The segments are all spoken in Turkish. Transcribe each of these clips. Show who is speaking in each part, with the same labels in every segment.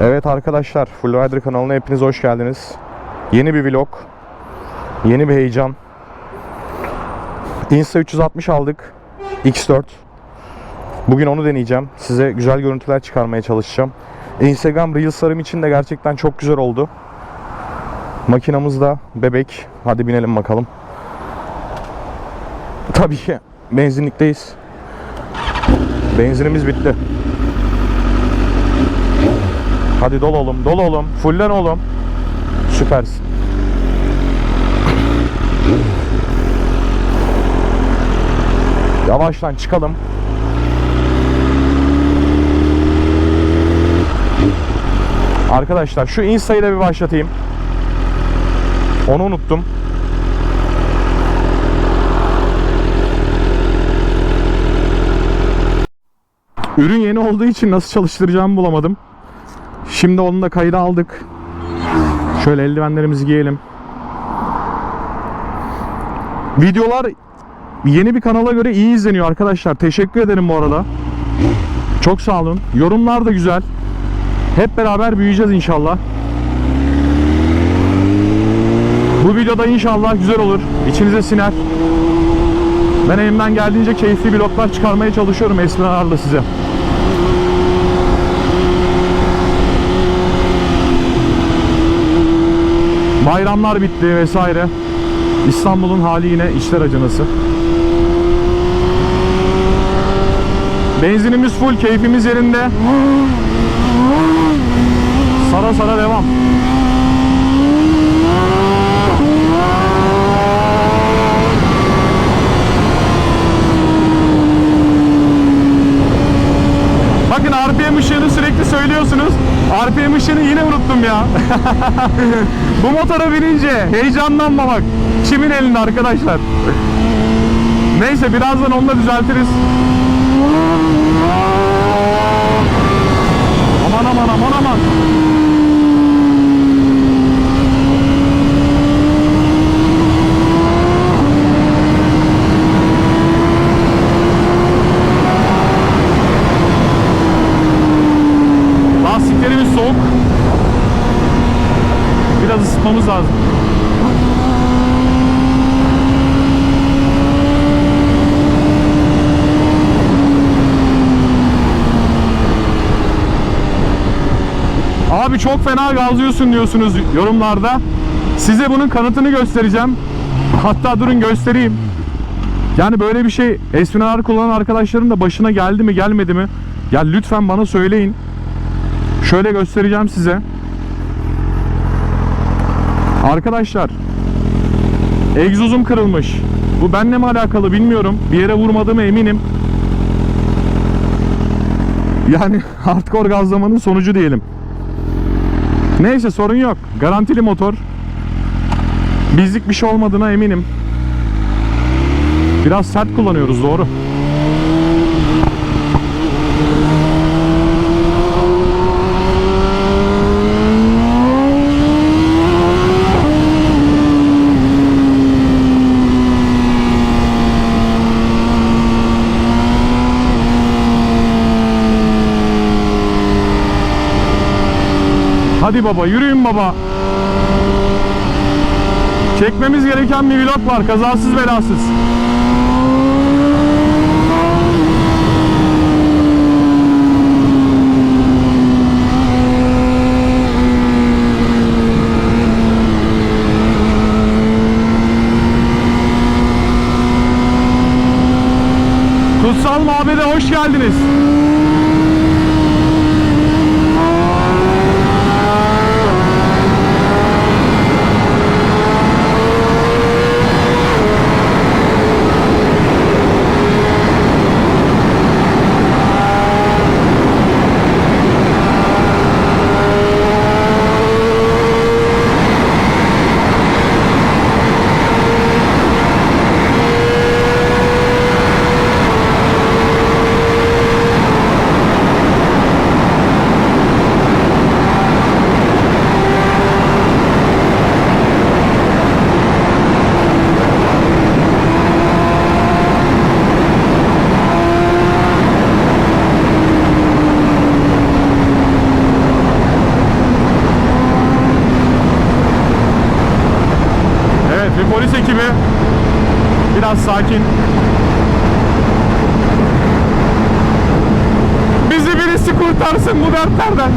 Speaker 1: Evet arkadaşlar, Full Rider kanalına hepiniz hoş geldiniz. Yeni bir vlog, yeni bir heyecan. Insta 360 aldık, X4. Bugün onu deneyeceğim. Size güzel görüntüler çıkarmaya çalışacağım. Instagram Reels'larım için de gerçekten çok güzel oldu. Makinamız da bebek. Hadi binelim bakalım. Tabii ki benzinlikteyiz. Benzinimiz bitti. Hadi dol oğlum, dol oğlum. Fullen oğlum. Süpersin. Yavaştan çıkalım. Arkadaşlar şu Insta'yı da bir başlatayım. Onu unuttum. Ürün yeni olduğu için nasıl çalıştıracağımı bulamadım. Şimdi onu da kayda aldık. Şöyle eldivenlerimizi giyelim. Videolar yeni bir kanala göre iyi izleniyor arkadaşlar. Teşekkür ederim bu arada. Çok sağ olun. Yorumlar da güzel. Hep beraber büyüyeceğiz inşallah. Bu videoda inşallah güzel olur. İçinize siner. Ben elimden geldiğince keyifli vloglar çıkarmaya çalışıyorum esprilerle size. Bayramlar bitti vesaire. İstanbul'un hali yine içler acınası. Benzinimiz full, keyfimiz yerinde. Sara sara devam. Bakın RPM ışığını sürekli söylüyorsunuz. RPM ışığını yine unuttum ya. Bu motora binince heyecanlanmamak kimin elinde arkadaşlar? Neyse birazdan onu da düzeltiriz. Abi çok fena gazlıyorsun diyorsunuz yorumlarda. Size bunun kanıtını göstereceğim. Hatta durun göstereyim. Yani böyle bir şey espriler kullanan arkadaşların da başına geldi mi gelmedi mi? Ya lütfen bana söyleyin. Şöyle göstereceğim size. Arkadaşlar egzozum kırılmış. Bu benimle mi alakalı bilmiyorum. Bir yere vurmadığımı eminim. Yani hardcore gazlamanın sonucu diyelim. Neyse sorun yok. Garantili motor. Bizlik bir şey olmadığına eminim. Biraz sert kullanıyoruz doğru. Hadi baba yürüyün baba. Çekmemiz gereken bir vlog var kazasız belasız. Kutsal Mabede hoş geldiniz. Kurtarsın bu dertlerden.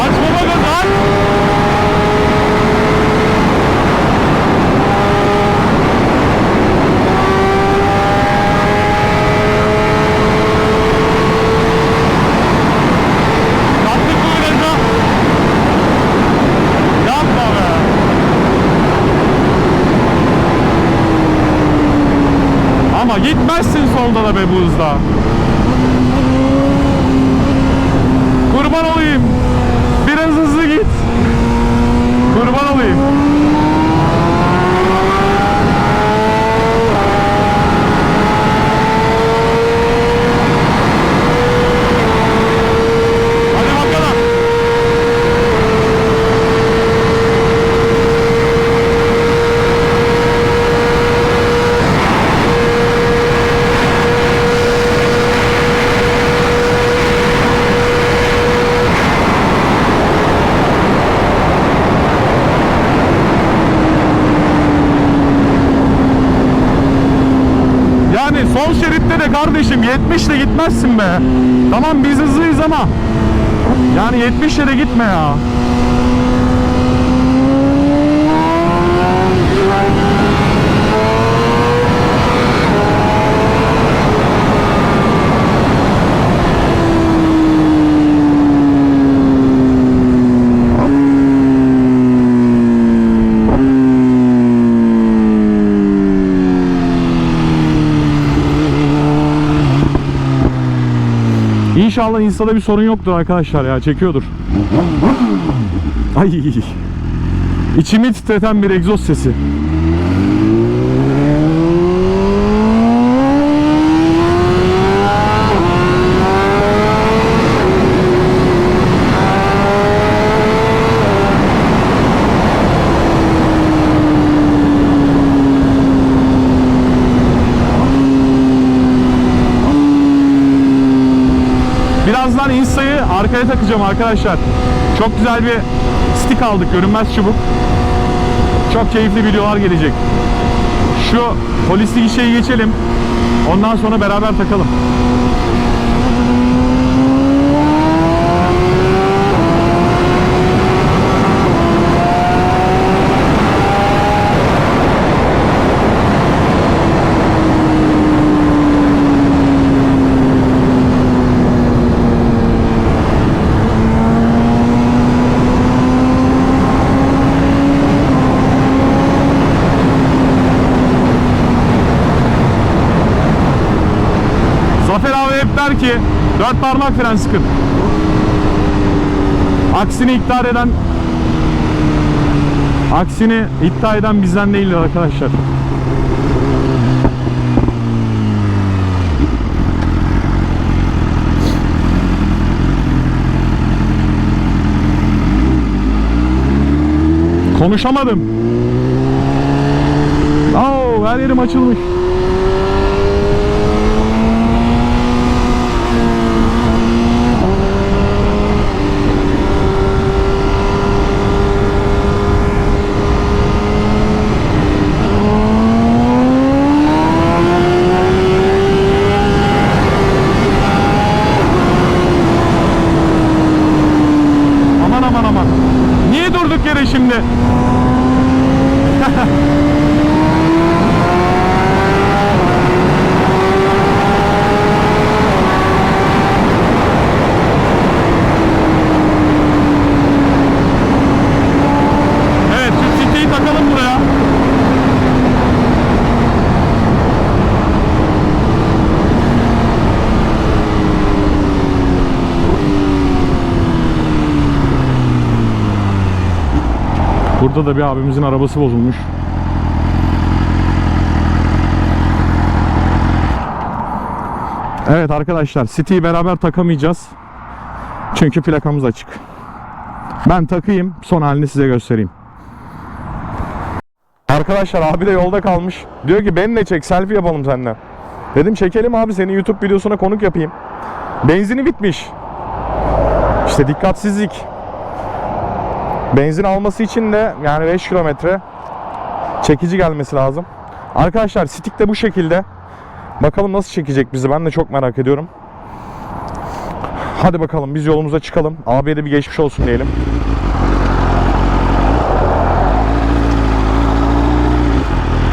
Speaker 1: Aç baba gazı aç. Kalktık mı viraja? Yapma be. Ama gitmezsin solda da be bu hızda. Kurban olayım. Biraz hızlı git. Kurban olayım. Hadi bakalım. Yani sol şeritte de kardeşim 70 ile gitmezsin be. Tamam biz hızlıyız ama yani 70 ile de gitme ya. İnşallah Insta'da bir sorun yoktur arkadaşlar ya çekiyordur. Ay. İçimi titreten bir egzoz sesi. Birazdan Insta'yı arkaya takacağım arkadaşlar. Çok güzel bir stick aldık görünmez çubuk. Çok keyifli videolar gelecek. Şu polislik işe geçelim. Ondan sonra beraber takalım. Zafer abi hep der ki dört parmak fren sıkın. Aksini iddia eden aksini iddia eden bizden değildir arkadaşlar. Konuşamadım. Oo, her yerim açılmış. Burada da bir abimizin arabası bozulmuş. Evet arkadaşlar City'yi beraber takamayacağız. Çünkü plakamız açık. Ben takayım son halini size göstereyim. Arkadaşlar abi de yolda kalmış. Diyor ki benimle çek selfie yapalım seninle. Dedim çekelim abi seni YouTube videosuna konuk yapayım. Benzini bitmiş. İşte dikkatsizlik. Benzin alması için de yani 5 kilometre çekici gelmesi lazım. Arkadaşlar Stick de bu şekilde. Bakalım nasıl çekecek bizi ben de çok merak ediyorum. Hadi bakalım biz yolumuza çıkalım. Abiye de bir geçmiş olsun diyelim.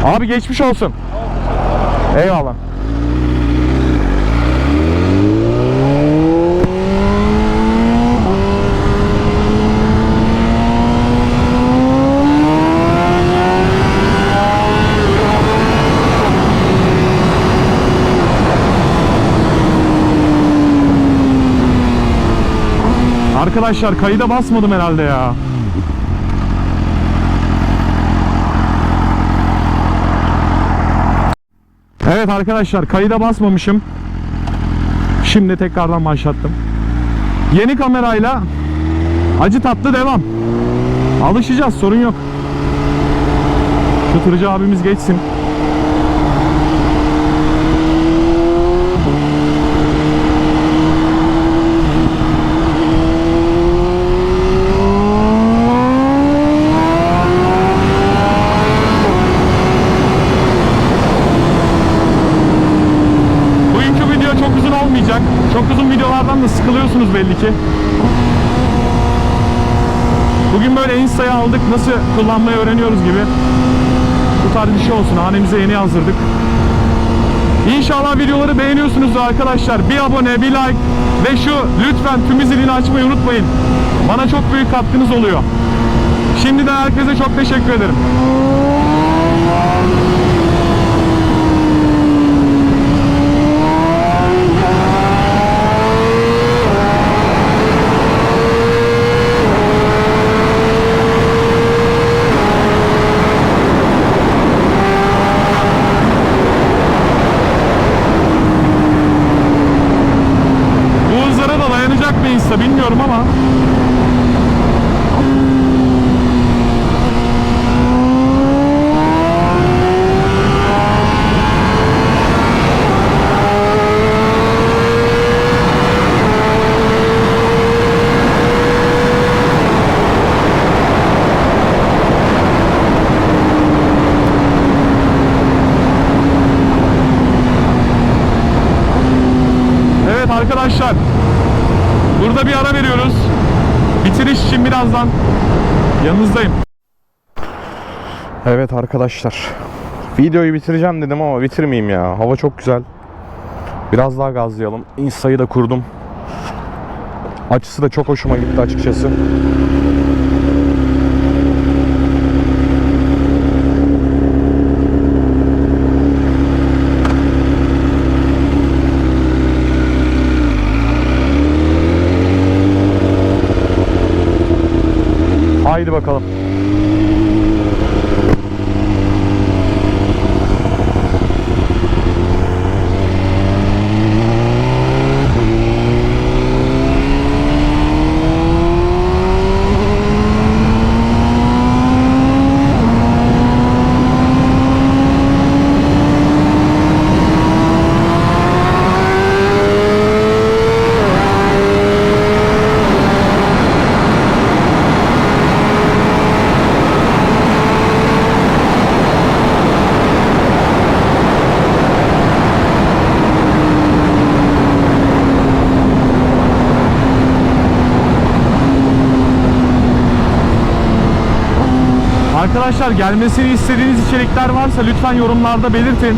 Speaker 1: Abi geçmiş olsun. Eyvallah. Arkadaşlar kayıda basmadım herhalde ya. Evet arkadaşlar kayıda basmamışım. Şimdi tekrardan başlattım. Yeni kamerayla acı tatlı devam. Alışacağız sorun yok. Şu tırcı abimiz geçsin. Videolardan da sıkılıyorsunuz belli ki. Bugün böyle Insta'ya aldık. Nasıl kullanmayı öğreniyoruz gibi. Bu tarz bir şey olsun. Hanemize yeni yazdırdık. İnşallah videoları beğeniyorsunuz arkadaşlar. Bir abone, bir like ve şu lütfen tüm zilini açmayı unutmayın. Bana çok büyük katkınız oluyor. Şimdiden herkese çok teşekkür ederim. Bu hızlara da dayanacak mı Insta bilmiyorum ama Evet arkadaşlar Burada bir ara veriyoruz. Bitiriş için birazdan Yanınızdayım. Evet arkadaşlar Videoyu bitireceğim dedim ama bitirmeyeyim ya. Hava çok güzel. Biraz daha gazlayalım. Insta'yı da kurdum. Açısı da çok hoşuma gitti açıkçası Haydi bakalım. Arkadaşlar gelmesini istediğiniz içerikler varsa lütfen yorumlarda belirtin.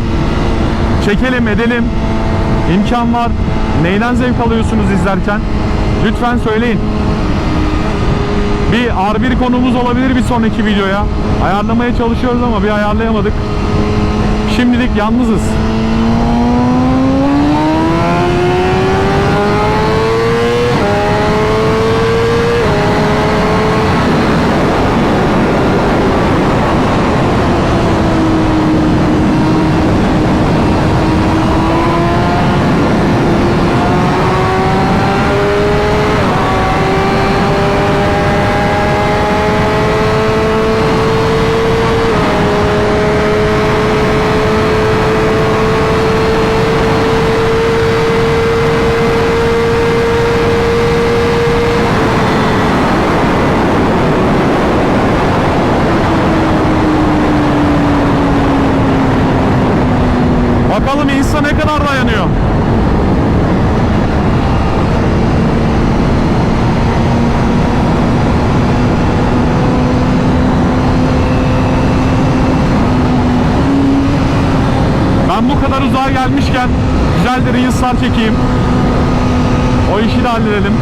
Speaker 1: Çekelim edelim. İmkan var. Neyden zevk alıyorsunuz izlerken? Lütfen söyleyin. Bir R1 konumuz olabilir bir sonraki videoya. Ayarlamaya çalışıyoruz ama bir ayarlayamadık. Şimdilik yalnızız. Reels'lar çekeyim. O işi de halledelim.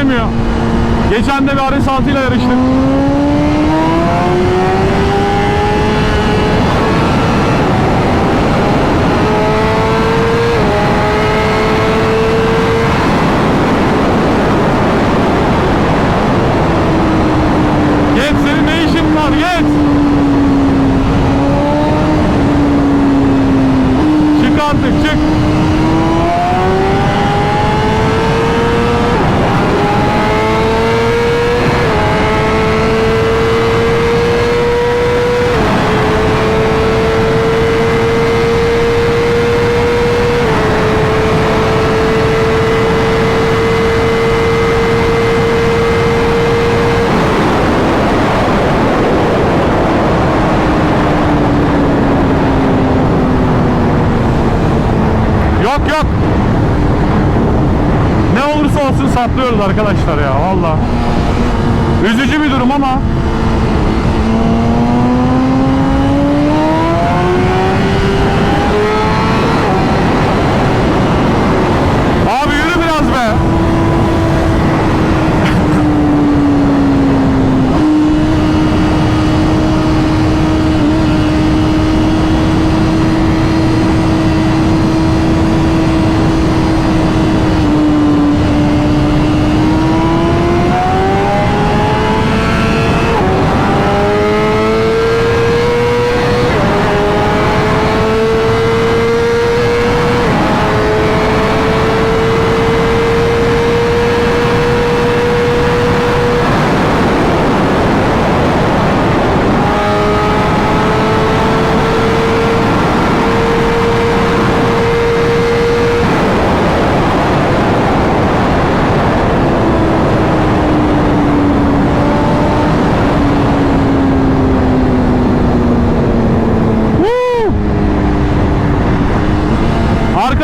Speaker 1: Kimse yürüyemiyor. Geçen de bir RS6 ile yarıştık. Arkadaşlar ya valla. Üzücü bir durum ama Abi yürü biraz be.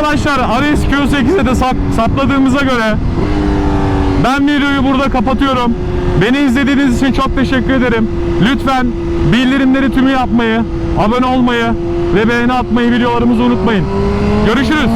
Speaker 1: Arkadaşlar Ares Q8'e de sap, sapladığımıza göre ben videoyu burada kapatıyorum. Beni izlediğiniz için çok teşekkür ederim. Lütfen bildirimleri tümü yapmayı, abone olmayı ve beğeni atmayı videolarımızı unutmayın. Görüşürüz.